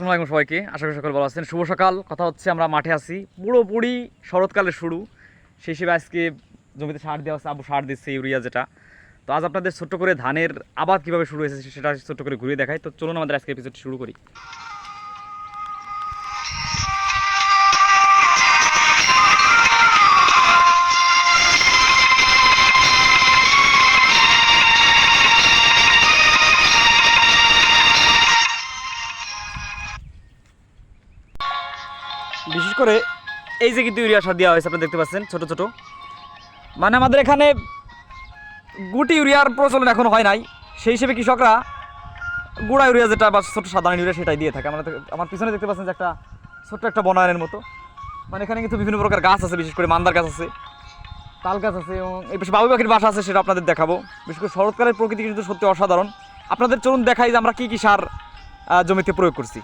আসসালামু আলাইকুম সবাইকে। আশা করি সকল ভালো আছেন। শুভ সকাল। কথা হচ্ছে আমরা মাঠে আছি। পুরোপুরি শরৎকালের শুরু। সেই হিসেবে আজকে জমিতে সার দেওয়া হচ্ছে আবু সার দিচ্ছে, ইউরিয়া যেটা। তো আজ আপনাদের ছোট্ট করে ধানের আবাদ কীভাবে শুরু হয়েছে, সেটা ছোট্ট করে ঘুরিয়ে দেখাই। তো চলুন আমাদের আজকে এপিসোড শুরু করি। বিশেষ করে এই যে কিন্তু ইউরিয়া সার দেওয়া হয়েছে আপনি দেখতে পাচ্ছেন, ছোট ছোট। মানে আমাদের এখানে গুটি ইউরিয়ার প্রচলন এখন হয় নাই। সেই হিসেবে কৃষকরা গুঁড়া ইউরিয়া যেটা বা ছোট সাধারণ ইউরিয়া সেটাই দিয়ে থাকে। আমরা আমার পিছনে দেখতে পাচ্ছেন যে একটা ছোট্ট একটা বনায়নের মতো। মানে এখানে কিন্তু বিভিন্ন প্রকার গাছ আছে, বিশেষ করে মান্দার গাছ আছে, তাল গাছ আছে এবং এই পাশে বাবু পাখির বাসা আছে, সেটা আপনাদের দেখাবো। বিশেষ করে শরৎকালের প্রকৃতি কিন্তু সত্যি অসাধারণ। আপনাদের চলুন দেখাই যে আমরা কী কী সার জমিতে প্রয়োগ করছি।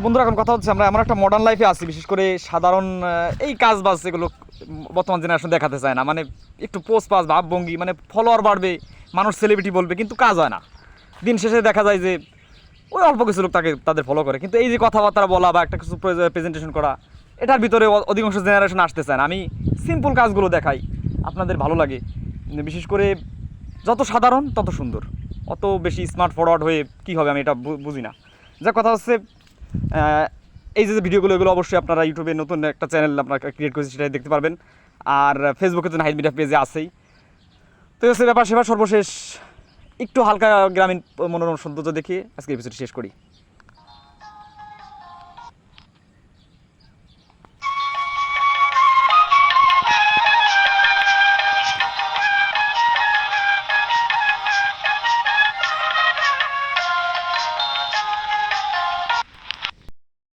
তো বন্ধুরা, এখন কথা হচ্ছে আমরা এমন একটা মডার্ন লাইফে আছি, বিশেষ করে সাধারণ এই কাজ বাজ এগুলো বর্তমান জেনারেশন দেখাতে চায় না। মানে একটু পোস্ট পাস, ভাবভঙ্গি মানে ফলোয়ার বাড়বে, মানুষ সেলিব্রিটি বলবে, কিন্তু কাজ হয় না। দিন শেষে দেখা যায় যে ওই অল্প কিছু লোক তাকে, তাদের ফলো করে। কিন্তু এই যে কথাবার্তা বলা বা একটা কিছু প্রেজেন্টেশন করা, এটার ভিতরে অধিকাংশ জেনারেশন আসতে চায় না। আমি সিম্পল কাজগুলো দেখাই, আপনাদের ভালো লাগে। বিশেষ করে যত সাধারণ, তত সুন্দর। অত বেশি স্মার্ট ফরওয়ার্ড হয়ে কী হবে আমি এটা বুঝি না। যা কথা হচ্ছে এই যে ভিডিওগুলো, এগুলো অবশ্যই আপনারা ইউটিউবে নতুন একটা চ্যানেল আপনারা ক্রিয়েট করেছে সেটাই দেখতে পারবেন। আর ফেসবুকে তো নাহিদ মিডিয়া পেজে আছেই। তো হচ্ছে ব্যাপার, সেবার সর্বশেষ, একটু হালকা গ্রামীণ মনোরম সৌন্দর্য দেখিয়ে আজকে এপিসোড শেষ করি।